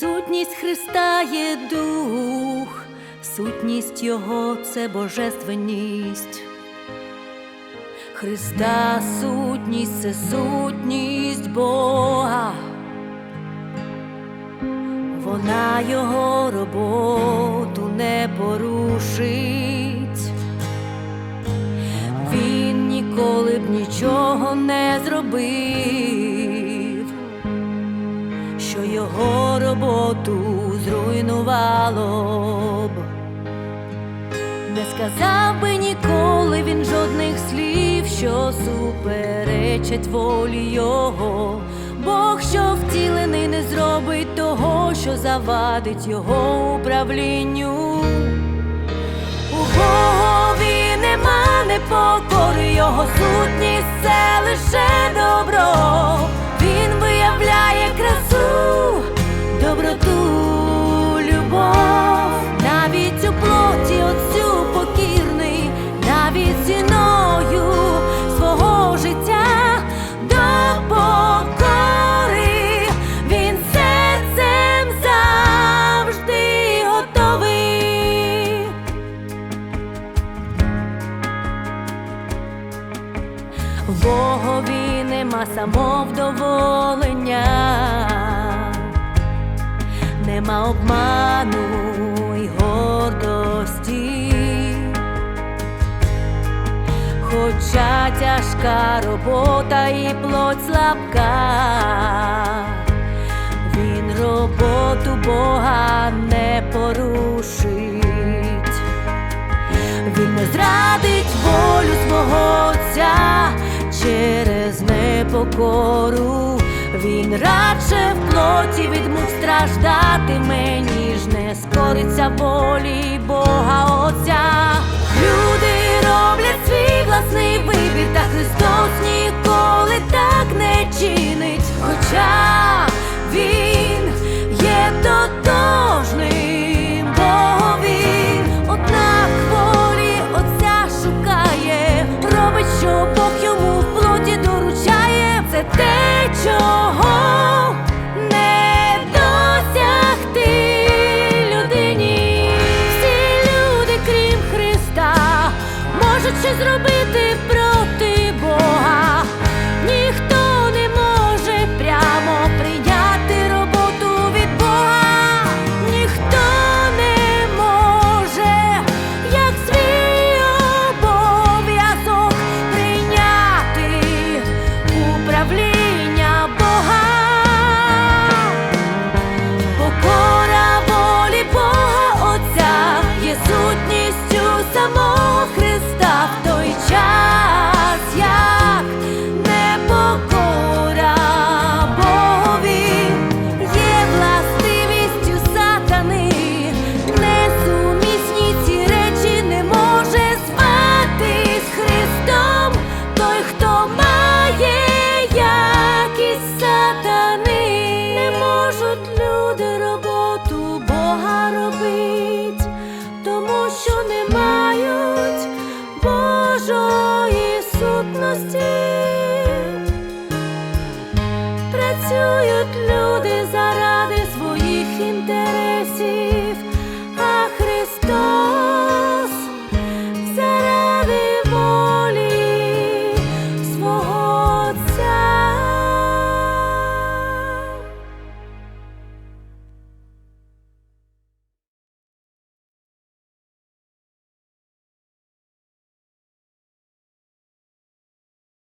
Сутність Христа є дух, сутність Його це божественність. Христа сутність це сутність Бога. Вона його роботу не порушить. Він ніколи б нічого не зробив, що його роботу зруйнувало б. Не сказав би ніколи він жодних слів, що суперечать волі його. Бог, що втілений, не зробить того, що завадить його управлінню. У Богові нема непокори, його сутність це лише добро. Богові нема самовдоволення, нема обману й гордості, хоча тяжка робота і плоть слабка, він роботу Бога не порушить. Він не зрадить волю свого непокору. Він радше в плоті від мук страждатиме, ніж не скориться волі сутності. Працюють люди заради